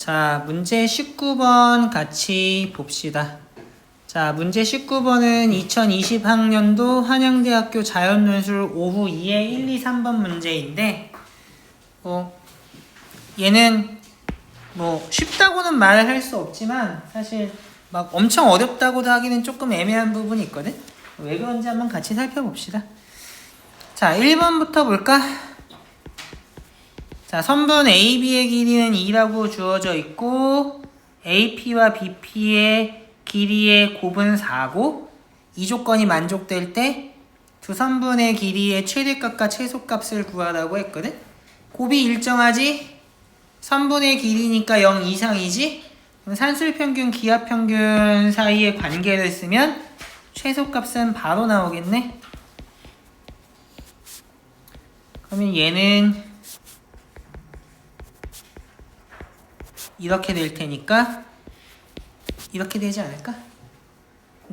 자, 문제 19번 같이 봅시다. 자, 문제 19번은 2020학년도 한양대학교 자연논술 오후 2의 1, 2, 3번 문제인데, 뭐, 얘는 뭐 쉽다고는 말할 수 없지만 사실 막 엄청 어렵다고도 하기는 조금 애매한 부분이 있거든. 왜 그런지 한번 같이 살펴봅시다. 자, 1번부터 볼까? 자, 선분 AB의 길이는 2라고 주어져 있고 AP와 BP의 길이의 곱은 4고 이 조건이 만족될 때 두 선분의 길이의 최대값과 최소값을 구하라고 했거든. 곱이 일정하지? 선분의 길이니까 0 이상이지? 그럼 산술 평균, 기하평균 사이의 관계를 쓰면 최소값은 바로 나오겠네? 그러면 얘는 이렇게 될 테니까 이렇게 되지 않을까?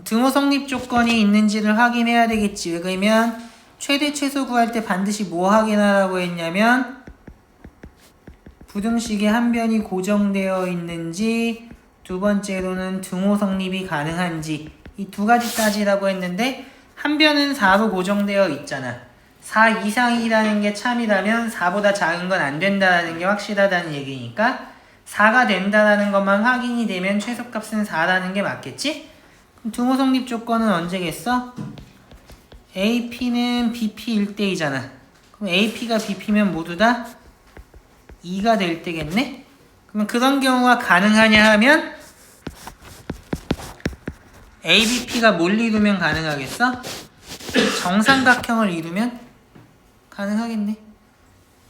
등호 성립 조건이 있는지를 확인해야 되겠지. 왜 그러면 최대 최소 구할 때 반드시 뭐 확인하라고 했냐면 부등식의 한 변이 고정되어 있는지 두 번째로는 등호 성립이 가능한지 이 두 가지 따지라고 했는데 한 변은 4로 고정되어 있잖아. 4 이상이라는 게 참이라면 4보다 작은 건 안 된다는 게 확실하다는 얘기니까 4가 된다라는 것만 확인이 되면 최소값은 4라는 게 맞겠지? 그럼 등호 성립 조건은 언제겠어? AP는 BP 1대이잖아. 그럼 AP가 BP면 모두 다 2가 될 때겠네? 그러면 그런 경우가 가능하냐 하면 ABP가 뭘 이루면 가능하겠어? 정삼각형을 이루면 가능하겠네.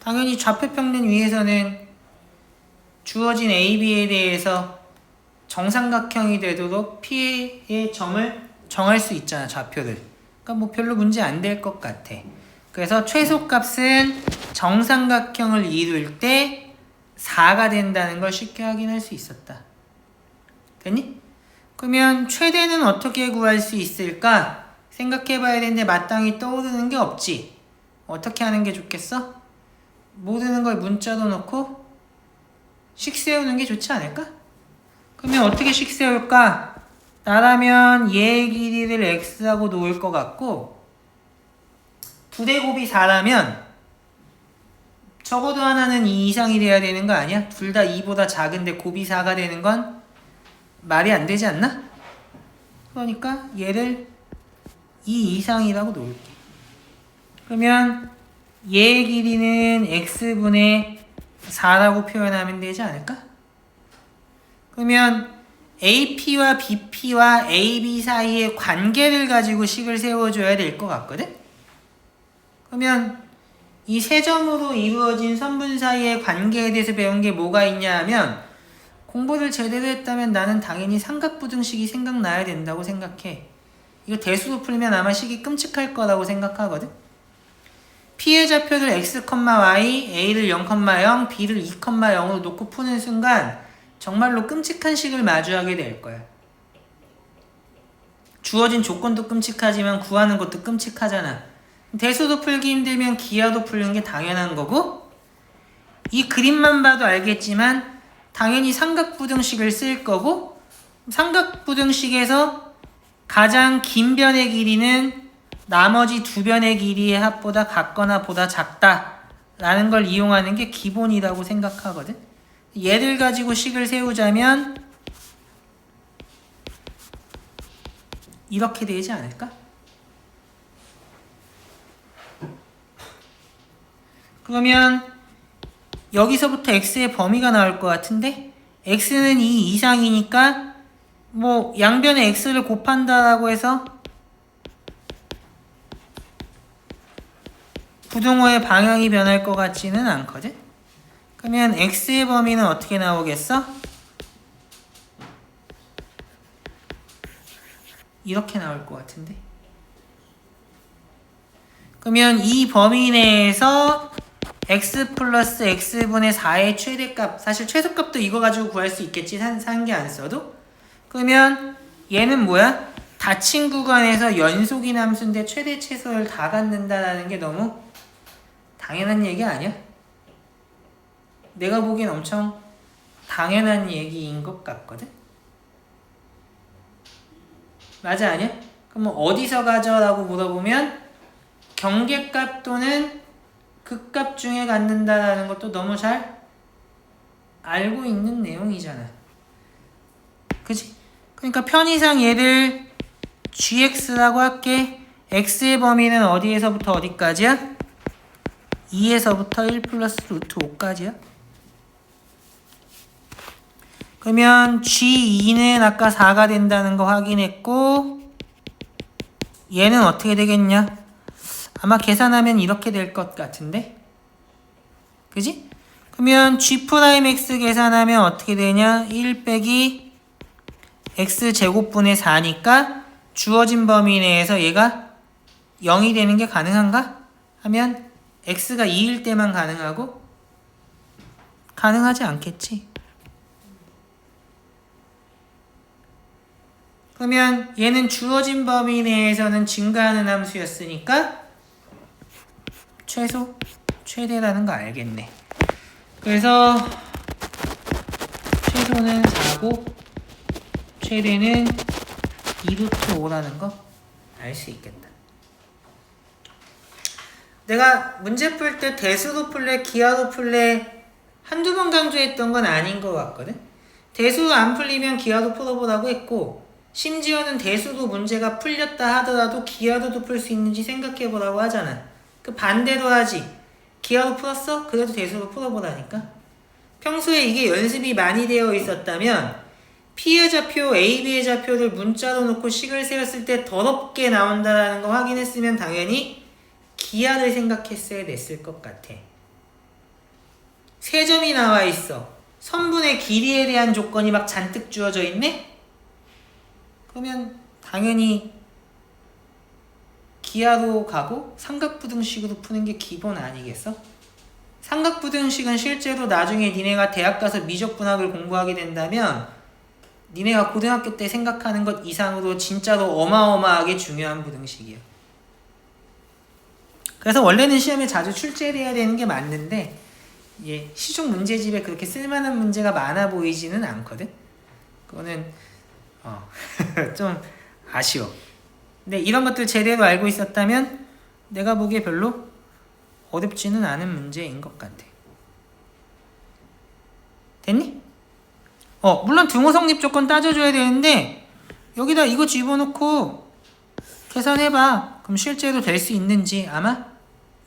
당연히 좌표평면 위에서는 주어진 AB에 대해서 정삼각형이 되도록 P의 점을 정할 수 있잖아, 좌표를. 그러니까 뭐 별로 문제 안 될 것 같아. 그래서 최소값은 정삼각형을 이룰 때 4가 된다는 걸 쉽게 확인할 수 있었다. 됐니? 그러면 최대는 어떻게 구할 수 있을까? 생각해 봐야 되는데 마땅히 떠오르는 게 없지. 어떻게 하는 게 좋겠어? 모르는 걸 문자로 넣고 식 세우는 게 좋지 않을까? 그러면 어떻게 식 세울까? 나라면 얘의 길이를 x하고 놓을 것 같고 두대 곱이 4라면 적어도 하나는 2 이상이 돼야 되는 거 아니야? 둘 다 2보다 작은데 곱이 4가 되는 건 말이 안 되지 않나? 그러니까 얘를 2 이상이라고 놓을게. 그러면 얘의 길이는 x분의 4라고 표현하면 되지 않을까? 그러면 AP와 BP와 AB 사이의 관계를 가지고 식을 세워줘야 될 것 같거든? 그러면 이 세 점으로 이루어진 선분 사이의 관계에 대해서 배운 게 뭐가 있냐 하면 공부를 제대로 했다면 나는 당연히 삼각부등식이 생각나야 된다고 생각해. 이거 대수로 풀면 아마 식이 끔찍할 거라고 생각하거든? P의 좌표를 x, y, a를 0,0, b를 2,0으로 놓고 푸는 순간 정말로 끔찍한 식을 마주하게 될 거야. 주어진 조건도 끔찍하지만 구하는 것도 끔찍하잖아. 대수도 풀기 힘들면 기하도 풀는 게 당연한 거고 이 그림만 봐도 알겠지만 당연히 삼각부등식을 쓸 거고 삼각부등식에서 가장 긴 변의 길이는 나머지 두 변의 길이의 합보다 같거나 보다 작다 라는 걸 이용하는 게 기본이라고 생각하거든. 얘를 가지고 식을 세우자면 이렇게 되지 않을까? 그러면 여기서부터 x의 범위가 나올 것 같은데 x는 2 이상이니까 뭐 양변에 x를 곱한다라고 해서 부등호의 방향이 변할 것 같지는 않거든. 그러면 x의 범위는 어떻게 나오겠어? 이렇게 나올 것 같은데. 그러면 이 범위 내에서 x 플러스 x분의 4의 최대값 사실 최소값도 이거 가지고 구할 수 있겠지 산, 산게 안 써도 그러면 얘는 뭐야? 닫힌 구간에서 연속이 함수인데 최대 최소를 다 갖는다라는 게 너무 당연한 얘기 아니야? 내가 보기엔 엄청 당연한 얘기인 것 같거든? 맞아 아니야? 그럼 뭐 어디서 가져? 라고 물어보면 경계값 또는 극값 중에 갖는다라는 것도 너무 잘 알고 있는 내용이잖아. 그지? 그러니까 편의상 얘를 gx라고 할게. x의 범위는 어디에서부터 어디까지야? 2에서부터 1 플러스 루트 5까지야. 그러면 g2는 아까 4가 된다는 거 확인했고 얘는 어떻게 되겠냐? 아마 계산하면 이렇게 될 것 같은데? 그지? 그러면 g'x 계산하면 어떻게 되냐? 1 빼기 x 제곱분의 4니까 주어진 범위 내에서 얘가 0이 되는 게 가능한가? 하면 x가 2일 때만 가능하고 가능하지 않겠지. 그러면 얘는 주어진 범위 내에서는 증가하는 함수였으니까 최소 최대라는 거 알겠네. 그래서 최소는 4고 최대는 2루트 5라는 거 알 수 있겠다. 내가 문제 풀 때 대수로 풀래 기하로 풀래 한두 번 강조했던 건 아닌 것 같거든. 대수 안 풀리면 기하로 풀어보라고 했고 심지어는 대수도 문제가 풀렸다 하더라도 기하로도 풀 수 있는지 생각해보라고 하잖아. 그 반대로 하지. 기하로 풀었어? 그래도 대수로 풀어보라니까. 평소에 이게 연습이 많이 되어 있었다면 좌표, AB의 좌표를 문자로 놓고 식을 세웠을 때 더럽게 나온다는 거 확인했으면 당연히 기하를 생각했어야 됐을 것 같아. 세 점이 나와 있어. 선분의 길이에 대한 조건이 막 잔뜩 주어져 있네? 그러면 당연히 기하로 가고 삼각부등식으로 푸는 게 기본 아니겠어? 삼각부등식은 실제로 나중에 니네가 대학 가서 미적분학을 공부하게 된다면 니네가 고등학교 때 생각하는 것 이상으로 진짜로 어마어마하게 중요한 부등식이야. 그래서 원래는 시험에 자주 출제를 해야 되는 게 맞는데 예, 시중 문제집에 그렇게 쓸만한 문제가 많아 보이지는 않거든. 그거는 어, 좀 아쉬워. 근데 이런 것들 제대로 알고 있었다면 내가 보기에 별로 어렵지는 않은 문제인 것 같아. 됐니? 어, 물론 등호 성립 조건 따져줘야 되는데 여기다 이거 집어넣고 계산해봐. 그럼 실제로 될 수 있는지 아마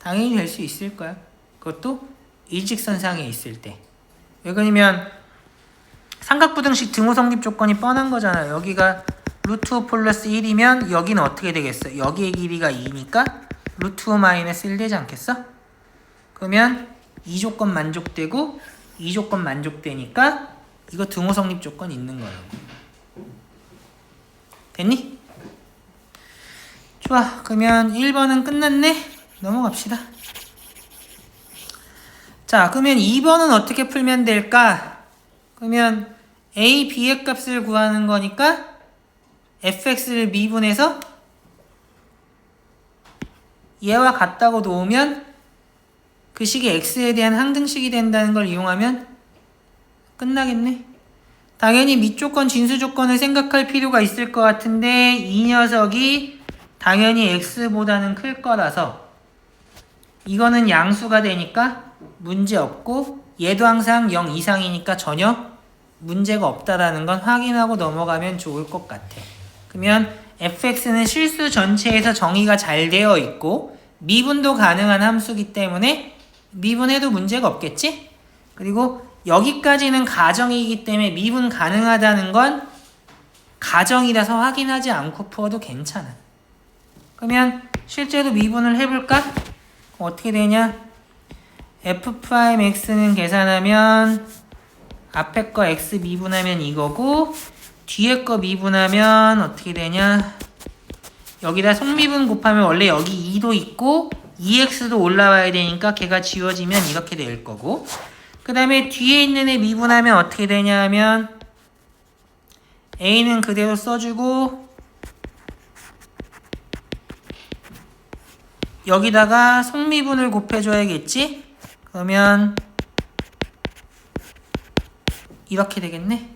당연히 될 수 있을 거야. 그것도 일직선상에 있을 때. 왜 그러냐면 삼각부등식 등호 성립 조건이 뻔한 거잖아. 여기가 루트 5 플러스 1이면 여기는 어떻게 되겠어? 여기의 길이가 2니까 루트 5 마이너스 1 되지 않겠어? 그러면 이 조건 만족되고 이 조건 만족되니까 이거 등호 성립 조건 있는 거라고. 됐니? 좋아. 그러면 1번은 끝났네. 넘어갑시다. 자, 그러면 2번은 어떻게 풀면 될까? 그러면 a, b의 값을 구하는 거니까 fx를 미분해서 얘와 같다고 놓으면 그 식이 x에 대한 항등식이 된다는 걸 이용하면 끝나겠네. 당연히 밑조건, 진수조건을 생각할 필요가 있을 것 같은데 이 녀석이 당연히 x보다는 클 거라서 이거는 양수가 되니까 문제 없고 얘도 항상 0 이상이니까 전혀 문제가 없다라는 건 확인하고 넘어가면 좋을 것 같아. 그러면 fx는 실수 전체에서 정의가 잘 되어 있고 미분도 가능한 함수기 때문에 미분해도 문제가 없겠지? 그리고 여기까지는 가정이기 때문에 미분 가능하다는 건 가정이라서 확인하지 않고 풀어도 괜찮아. 그러면 실제로 미분을 해볼까? 어떻게 되냐? f'x는 계산하면 앞에 거 x 미분하면 이거고 뒤에 거 미분하면 어떻게 되냐? 여기다 속미분 곱하면 원래 여기 2도 있고 2x도 올라와야 되니까 걔가 지워지면 이렇게 될 거고 그 다음에 뒤에 있는 애 미분하면 어떻게 되냐 하면 a는 그대로 써주고 여기다가 속미분을 곱해줘야겠지? 그러면 이렇게 되겠네.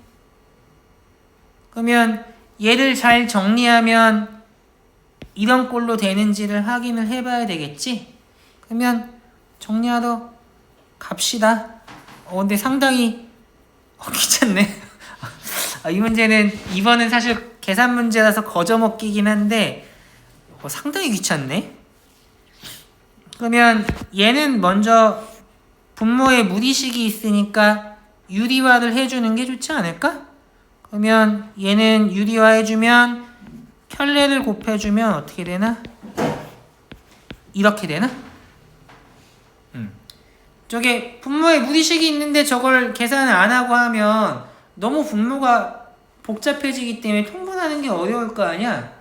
그러면 얘를 잘 정리하면 이런 꼴로 되는지를 확인을 해봐야 되겠지? 그러면 정리하러 갑시다. 어, 근데 상당히 어, 귀찮네. 아, 이 문제는 이번은 사실 계산 문제라서 거저 먹기긴 한데 어, 상당히 귀찮네. 그러면 얘는 먼저 분모에 무리식이 있으니까 유리화를 해주는 게 좋지 않을까? 그러면 얘는 유리화 해주면 편례를 곱해주면 어떻게 되나? 이렇게 되나? 음. 저게 분모에 무리식이 있는데 저걸 계산을 안 하고 하면 너무 분모가 복잡해지기 때문에 통분하는 게 어려울 거 아니야?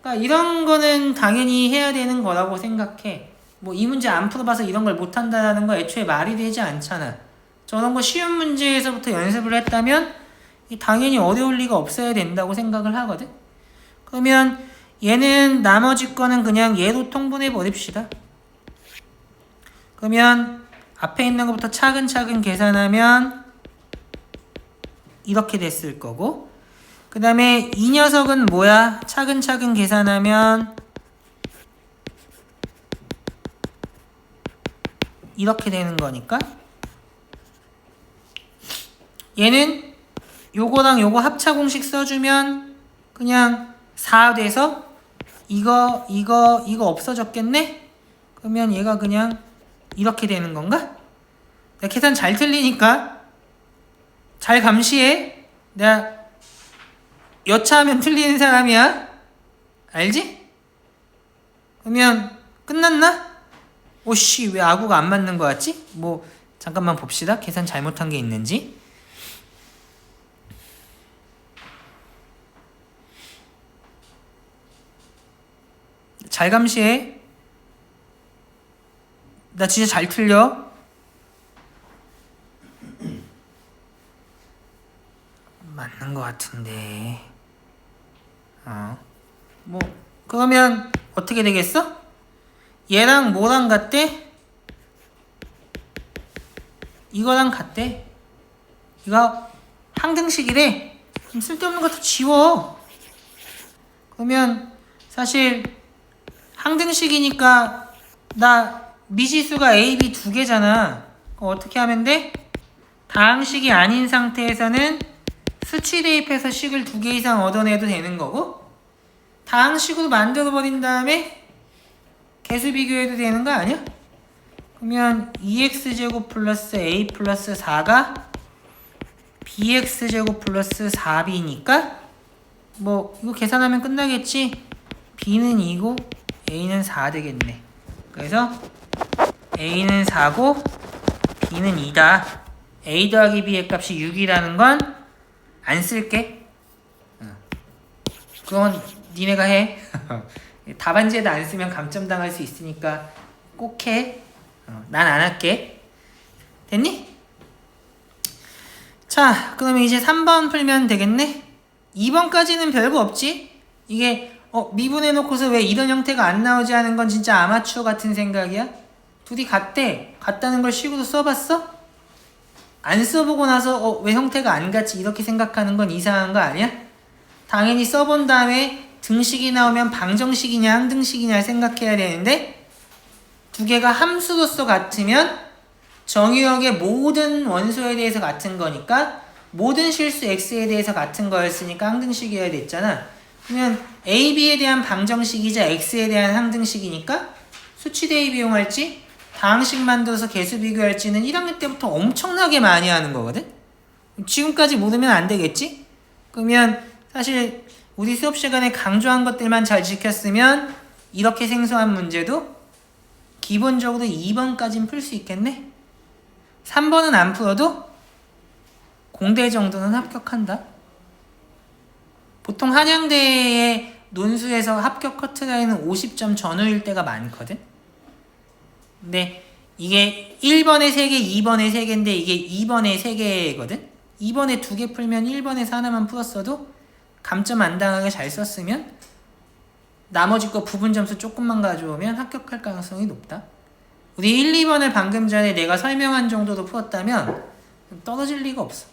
그러니까 이런 거는 당연히 해야 되는 거라고 생각해. 뭐 이 문제 안 풀어봐서 이런 걸 못한다라는 거 애초에 말이 되지 않잖아. 저런 거 쉬운 문제에서부터 연습을 했다면 이 당연히 어려울 리가 없어야 된다고 생각을 하거든. 그러면 얘는 나머지 거는 그냥 얘로 통분해 버립시다. 그러면 앞에 있는 것부터 차근차근 계산하면 이렇게 됐을 거고 그 다음에 이 녀석은 뭐야? 차근차근 계산하면 이렇게 되는 거니까 얘는 요거랑 요거 합차 공식 써주면 그냥 4 돼서 이거 이거 이거 없어졌겠네? 그러면 얘가 그냥 이렇게 되는 건가? 내가 계산 잘 틀리니까 잘 감시해. 내가 여차하면 틀리는 사람이야. 알지? 그러면 끝났나? 오씨 왜 아구가 안 맞는 거 같지? 뭐 잠깐만 봅시다. 계산 잘못한 게 있는지. 잘 감시해. 나 진짜 잘 틀려. 맞는 것 같은데. 어. 뭐, 그러면 어떻게 되겠어? 얘랑 뭐랑 같대? 이거랑 같대. 이거 항등식이래. 그럼 쓸데없는 거다 지워. 그러면 사실 항등식이니까 나 미지수가 A, B 두 개잖아. 어떻게 하면 돼? 다항식이 아닌 상태에서는 수치 대입해서 식을 두 개 이상 얻어내도 되는 거고 다항식으로 만들어 버린 다음에 개수 비교해도 되는 거 아니야? 그러면 2x제곱 플러스 a 플러스 4가 bx제곱 플러스 4b니까 뭐 이거 계산하면 끝나겠지? b는 2고 a는 4 되겠네. 그래서 a는 4고 b는 2다. a 더하기 b의 값이 6이라는 건 안 쓸게. 어. 그건 니네가 해. 답안지에도 안 쓰면 감점 당할 수 있으니까 꼭 해. 어, 난안 할게. 됐니? 자, 그러면 이제 3번 풀면 되겠네? 2번까지는 별거 없지? 이게 어, 미분해 놓고서 왜 이런 형태가 안 나오지 하는 건 진짜 아마추어 같은 생각이야? 둘이 같대. 같다는 걸 식으로 써봤어? 안 써보고 나서 어, 왜 형태가 안 같지? 이렇게 생각하는 건 이상한 거 아니야? 당연히 써본 다음에 등식이 나오면 방정식이냐 항등식이냐 생각해야 되는데 두 개가 함수로서 같으면 정유형의 모든 원소에 대해서 같은 거니까 모든 실수 x에 대해서 같은 거였으니까 항등식이어야 됐잖아. 그러면 a, b에 대한 방정식이자 x에 대한 항등식이니까 수치 대입 이용할지 다항식 만들어서 개수 비교할지는 1학년 때부터 엄청나게 많이 하는 거거든. 지금까지 모르면 안 되겠지? 그러면 사실 우리 수업 시간에 강조한 것들만 잘 지켰으면 이렇게 생소한 문제도 기본적으로 2번까지는 풀수 있겠네? 3번은 안 풀어도 공대 정도는 합격한다. 보통 한양대의 논수에서 합격 커트라인은 50점 전후일 때가 많거든? 근데 이게 1번에 3개, 2번에 3개인데 이게 2번에 3개거든? 2번에 2개 풀면 1번에서 하나만 풀었어도 감점 안 당하게 잘 썼으면 나머지 거 부분 점수 조금만 가져오면 합격할 가능성이 높다. 우리 1, 2번을 방금 전에 내가 설명한 정도로 풀었다면 떨어질 리가 없어.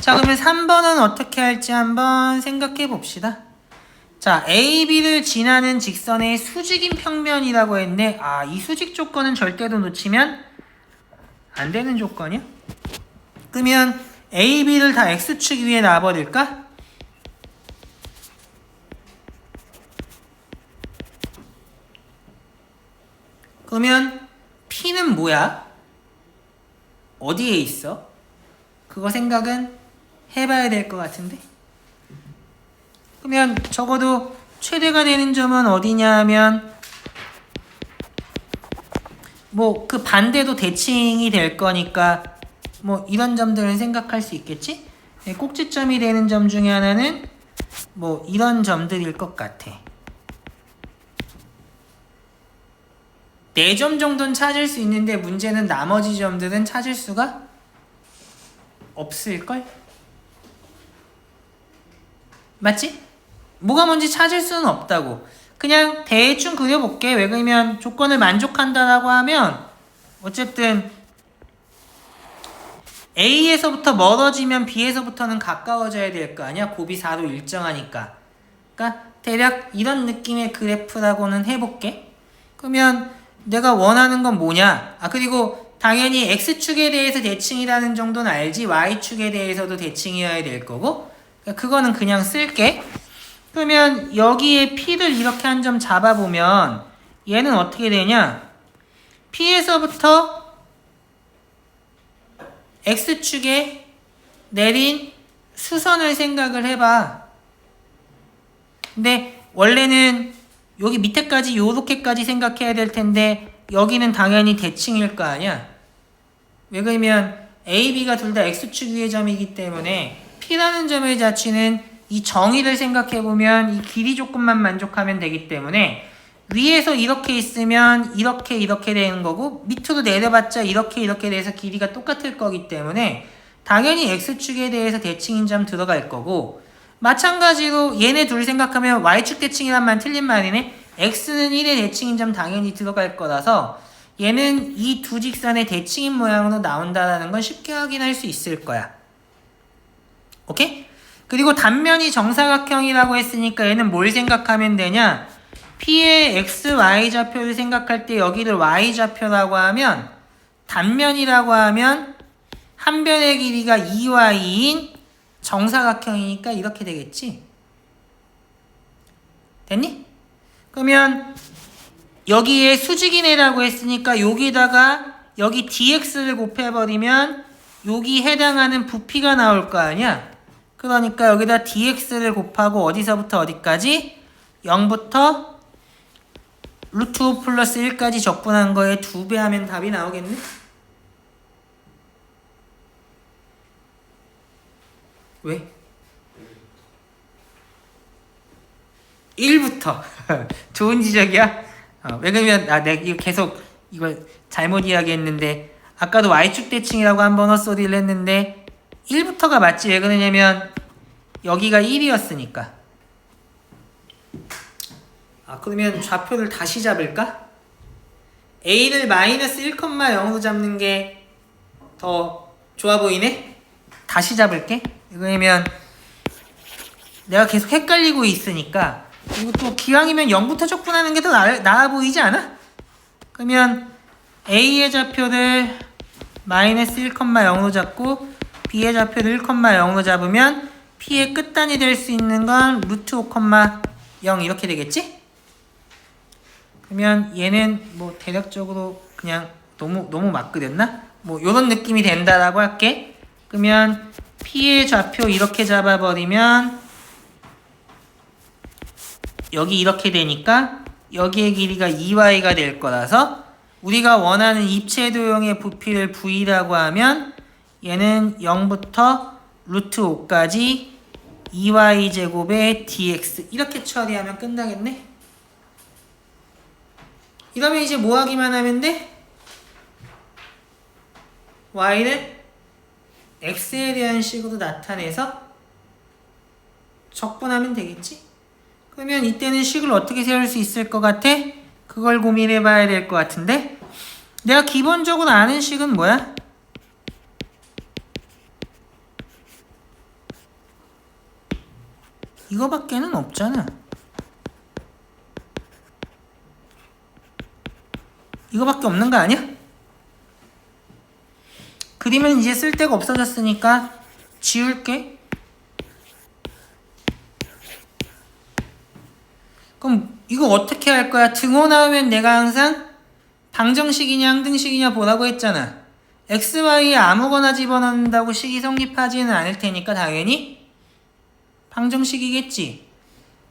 자, 그러면 3번은 어떻게 할지 한번 생각해 봅시다. 자, AB를 지나는 직선의 수직인 평면이라고 했네. 아, 이 수직 조건은 절대로 놓치면 안 되는 조건이야? 그러면 AB를 다 X축 위에 놔버릴까? 그러면 P는 뭐야? 어디에 있어? 그거 생각은 해봐야 될 것 같은데? 그러면 적어도 최대가 되는 점은 어디냐 하면 뭐 그 반대도 대칭이 될 거니까 뭐 이런 점들을 생각할 수 있겠지? 네, 꼭지점이 되는 점 중에 하나는 뭐 이런 점들일 것 같아. 4점 정도는 찾을 수 있는데 문제는 나머지 점들은 찾을 수가 없을걸? 맞지? 뭐가 뭔지 찾을 수는 없다고. 그냥 대충 그려볼게. 왜 그러면 조건을 만족한다라고 하면 어쨌든 A에서부터 멀어지면 B에서부터는 가까워져야 될 거 아니야? 곱이 4로 일정하니까. 그러니까 대략 이런 느낌의 그래프라고는 해볼게. 그러면 내가 원하는 건 뭐냐? 아 그리고 당연히 X축에 대해서 대칭이라는 정도는 알지 Y축에 대해서도 대칭이어야 될 거고 그러니까 그거는 그냥 쓸게. 그러면 여기에 P를 이렇게 한 점 잡아보면 얘는 어떻게 되냐? P에서부터 X축에 내린 수선을 생각을 해봐. 근데 원래는 여기 밑에까지 요렇게까지 생각해야 될 텐데 여기는 당연히 대칭일 거 아니야. 왜 그러면 A, B가 둘 다 X축 위의 점이기 때문에 P라는 점의 자취는 이 정의를 생각해 보면 이 길이 조건만 만족하면 되기 때문에 위에서 이렇게 있으면 이렇게 이렇게 되는 거고 밑으로 내려봤자 이렇게 이렇게 돼서 길이가 똑같을 거기 때문에 당연히 X축에 대해서 대칭인 점 들어갈 거고 마찬가지로 얘네 둘 생각하면 Y축 대칭이란 말 틀린 말이네. X는 1의 대칭인 점 당연히 들어갈 거라서 얘는 이 두 직선의 대칭인 모양으로 나온다는 건 쉽게 확인할 수 있을 거야. 오케이? 그리고 단면이 정사각형이라고 했으니까 얘는 뭘 생각하면 되냐 P의 x, y 좌표를 생각할 때 여기를 y 좌표라고 하면 단면이라고 하면 한 변의 길이가 2y인 정사각형이니까 이렇게 되겠지. 됐니? 그러면 여기에 수직이네라고 했으니까 여기다가 여기 dx를 곱해버리면 여기 해당하는 부피가 나올 거 아니야? 그러니까 여기다 dx를 곱하고 어디서부터 어디까지? 0부터 루트 5 플러스 1까지 적분한 거에 2배 하면 답이 나오겠네? 왜? 1부터 좋은 지적이야? 어, 왜 그러면 아, 내가 이거 계속 이걸 잘못 이야기했는데 아까도 y축 대칭이라고 한번 헛소리를 했는데 1부터가 맞지 왜 그러냐면 여기가 1이었으니까 아 그러면 좌표를 다시 잡을까? A를 마이너스 1,0로 잡는 게 더 좋아 보이네? 다시 잡을게 왜냐면 내가 계속 헷갈리고 있으니까 또 기왕이면 0부터 적분하는 게더 나아 보이지 않아? 그러면 A의 좌표를 마이너스 1,0로 잡고 B의 좌표를 1,0로 잡으면 P의 끝단이 될 수 있는 건 루트 5,0 이렇게 되겠지? 그러면 얘는 뭐 대략적으로 그냥 너무 너무 막 그렸나? 뭐 요런 느낌이 된다라고 할게. 그러면 P의 좌표 이렇게 잡아버리면 여기 이렇게 되니까 여기의 길이가 2y가 될 거라서 우리가 원하는 입체 도형의 부피를 v라고 하면 얘는 0부터 루트 5까지 2y 제곱의 dx 이렇게 처리하면 끝나겠네. 이러면 이제 뭐 하기만 하면 돼? y를 x에 대한 식으로 나타내서 적분하면 되겠지? 그러면 이때는 식을 어떻게 세울 수 있을 것 같아? 그걸 고민해 봐야 될 것 같은데 내가 기본적으로 아는 식은 뭐야? 이거밖에는 없잖아. 이거밖에 없는 거 아니야? 그림은 이제 쓸데가 없어졌으니까 지울게. 그럼 이거 어떻게 할 거야? 등호 나오면 내가 항상 방정식이냐 항등식이냐 보라고 했잖아. x, y에 아무거나 집어넣는다고 식이 성립하지는 않을 테니까 당연히 방정식이겠지.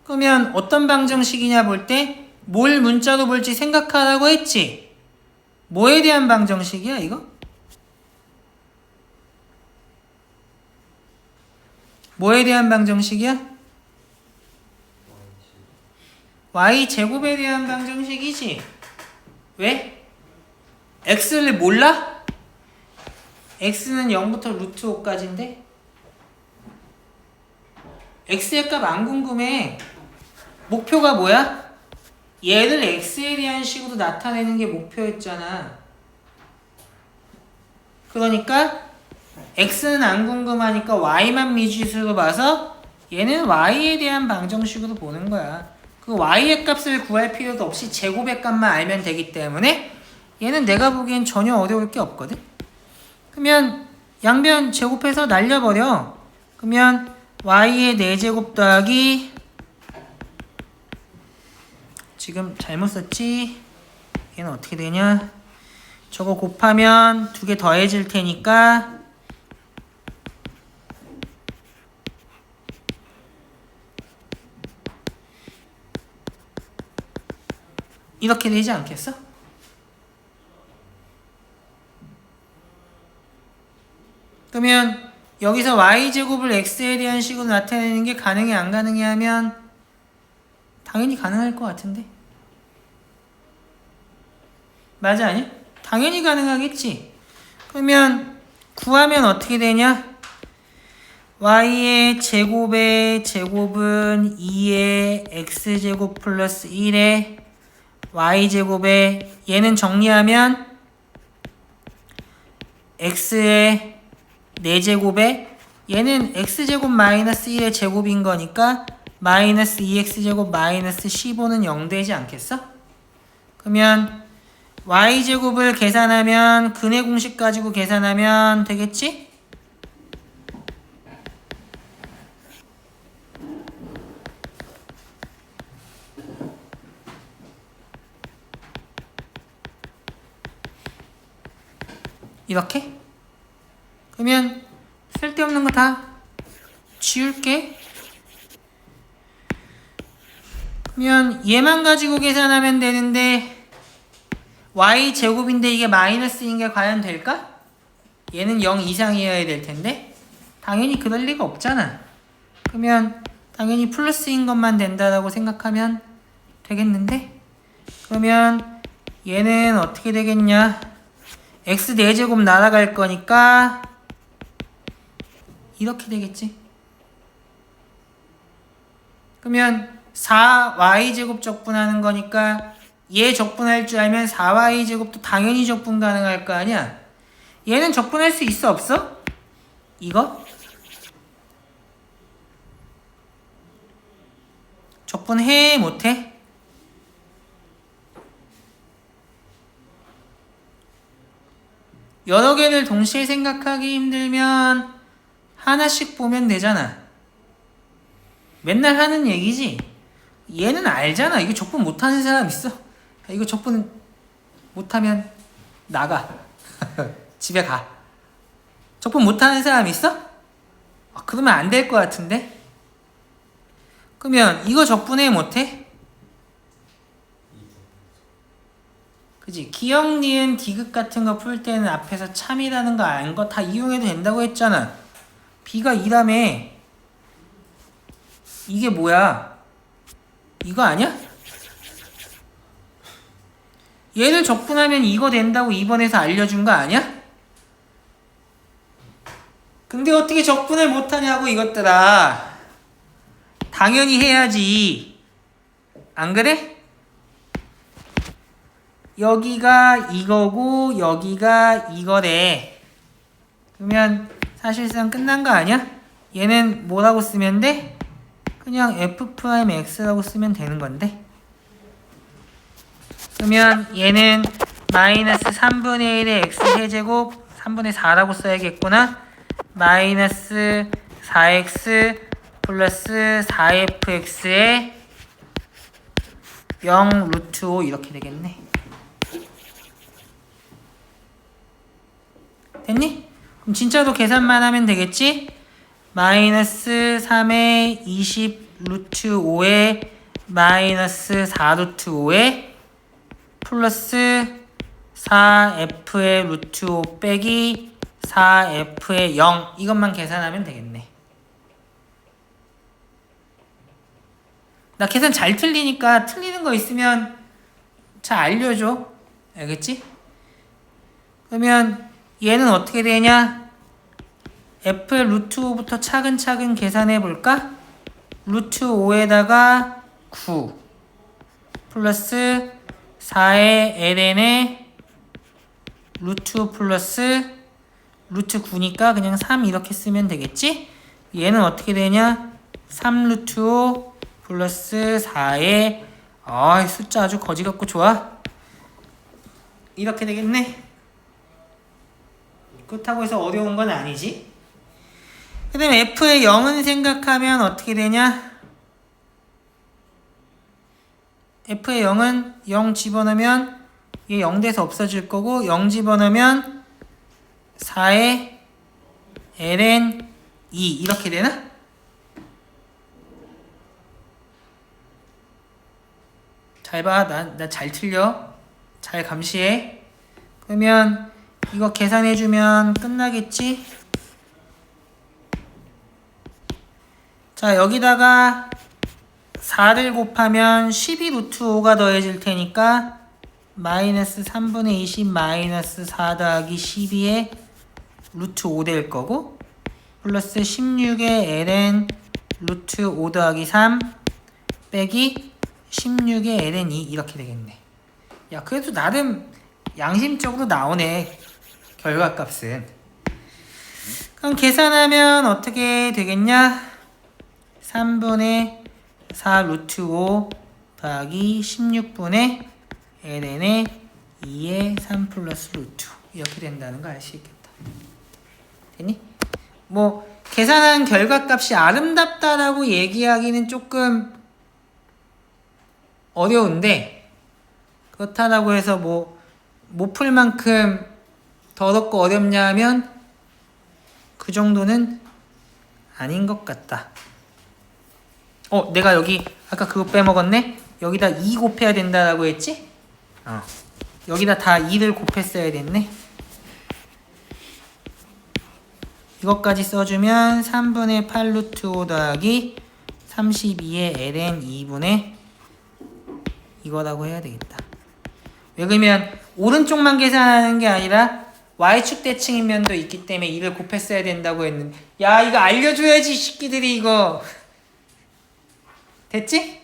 그러면 어떤 방정식이냐 볼 때 뭘 문자로 볼지 생각하라고 했지. 뭐에 대한 방정식이야 이거? 뭐에 대한 방정식이야? y 제곱에 대한 방정식이지. 왜? x를 몰라? x는 0부터 루트 5까지인데 x의 값 안 궁금해. 목표가 뭐야? 얘를 x에 대한 식으로 나타내는 게 목표였잖아. 그러니까 x는 안 궁금하니까 y만 미지수로 봐서 얘는 y에 대한 방정식으로 보는 거야. 그 y의 값을 구할 필요도 없이 제곱의 값만 알면 되기 때문에 얘는 내가 보기엔 전혀 어려울 게 없거든. 그러면 양변 제곱해서 날려버려. 그러면 y의 4제곱 더하기 지금 잘못 썼지? 얘는 어떻게 되냐? 저거 곱하면 두 개 더해질 테니까 이렇게 되지 않겠어? 그러면 여기서 y제곱을 x에 대한 식으로 나타내는 게 가능해 안 가능해 하면 당연히 가능할 것 같은데 맞아 아니야? 당연히 가능하겠지 그러면 구하면 어떻게 되냐 y의 제곱의 제곱은 2의 x제곱 플러스 1의 y제곱에 얘는 정리하면 x의 4제곱에 얘는 x제곱 마이너스 1의 제곱인 거니까 마이너스 2x제곱 마이너스 15는 0 되지 않겠어? 그러면 y제곱을 계산하면 근의 공식 가지고 계산하면 되겠지? 이렇게? 그러면 쓸데없는 거 다 지울게. 그러면 얘만 가지고 계산하면 되는데 y 제곱인데 이게 마이너스인 게 과연 될까? 얘는 0 이상이어야 될 텐데 당연히 그럴 리가 없잖아. 그러면 당연히 플러스인 것만 된다라고 생각하면 되겠는데 그러면 얘는 어떻게 되겠냐? x 4제곱 날아갈 거니까 이렇게 되겠지. 그러면 4y제곱 적분하는 거니까 얘 적분할 줄 알면 4y제곱도 당연히 적분 가능할 거 아니야. 얘는 적분할 수 있어 없어? 이거? 적분해 못해? 여러 개를 동시에 생각하기 힘들면 하나씩 보면 되잖아. 맨날 하는 얘기지. 얘는 알잖아. 이거 적분 못하는 사람 있어. 이거 적분 못하면 나가. 집에 가. 적분 못하는 사람 있어? 아, 그러면 안 될 것 같은데? 그러면 이거 적분해 못해? 그지? 기억, 니은, 디귿 같은 거 풀 때는 앞에서 참이라는 거 안 거 다 이용해도 된다고 했잖아. B가 2라며. 이게 뭐야? 이거 아니야? 얘를 적분하면 이거 된다고 2번에서 알려준 거 아니야? 근데 어떻게 적분을 못하냐고 이것들아. 당연히 해야지. 안 그래? 여기가 이거고 여기가 이거래. 그러면 사실상 끝난 거 아니야? 얘는 뭐라고 쓰면 돼? 그냥 f 프라임 x라고 쓰면 되는 건데 그러면 얘는 마이너스 3분의 1의 x 세제곱 3분의 4라고 써야겠구나 마이너스 4x 플러스 4fx의 0 루트 5 이렇게 되겠네 됐니? 그럼 진짜로 계산만 하면 되겠지? 마이너스 3의 20 루트 5에 마이너스 4 루트 5에 플러스 4f의 루트 5 빼기 4f의 0 이것만 계산하면 되겠네. 나 계산 잘 틀리니까 틀리는 거 있으면 잘 알려줘. 알겠지? 그러면 얘는 어떻게 되냐? f의 루트 5부터 차근차근 계산해 볼까? 루트 5에다가 9 플러스 4의 ln의 루트 5 플러스 루트 9니까 그냥 3 이렇게 쓰면 되겠지? 얘는 어떻게 되냐? 3 루트 5 플러스 4의 아 숫자 아주 거지 같고 좋아 이렇게 되겠네 그렇다고 해서 어려운 건 아니지 그 다음에 f의 0은 생각하면 어떻게 되냐 f의 0은 0 집어넣으면 얘0 돼서 없어질 거고 0 집어넣으면 4의 ln 2 이렇게 되나? 잘 봐. 나, 나 잘 틀려. 잘 감시해. 그러면 이거 계산해 주면 끝나겠지? 자, 여기다가 4를 곱하면 12 루트 5가 더해질 테니까 마이너스 3분의 20 마이너스 4 더하기 12에 루트 5 될 거고 플러스 16의 ln 루트 5 더하기 3 빼기 16의 ln 2 이렇게 되겠네. 야 그래도 나름 양심적으로 나오네 결과값은. 그럼 계산하면 어떻게 되겠냐? 3분의 4 루트 5 더하기 16분의 ln의 2의 3 플러스 루트 이렇게 된다는 거 알 수 있겠다. 됐니? 뭐 계산한 결과값이 아름답다라고 얘기하기는 조금 어려운데 그렇다라고 해서 뭐 못 풀 만큼 더럽고 어렵냐 하면 그 정도는 아닌 것 같다. 어, 내가 여기 아까 그거 빼먹었네? 여기다 2 곱해야 된다라고 했지? 어. 여기다 다 2를 곱했어야 됐네. 이것까지 써주면 3분의 8 루트 5 더하기 32의 ln 2분의 이거라고 해야 되겠다. 왜 그러면 오른쪽만 계산하는 게 아니라 y축 대칭인 면도 있기 때문에 2를 곱했어야 된다고 했는데 야 이거 알려줘야지 이 새끼들이 이거 됐지?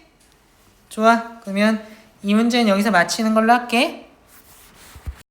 좋아 그러면 이 문제는 여기서 마치는 걸로 할게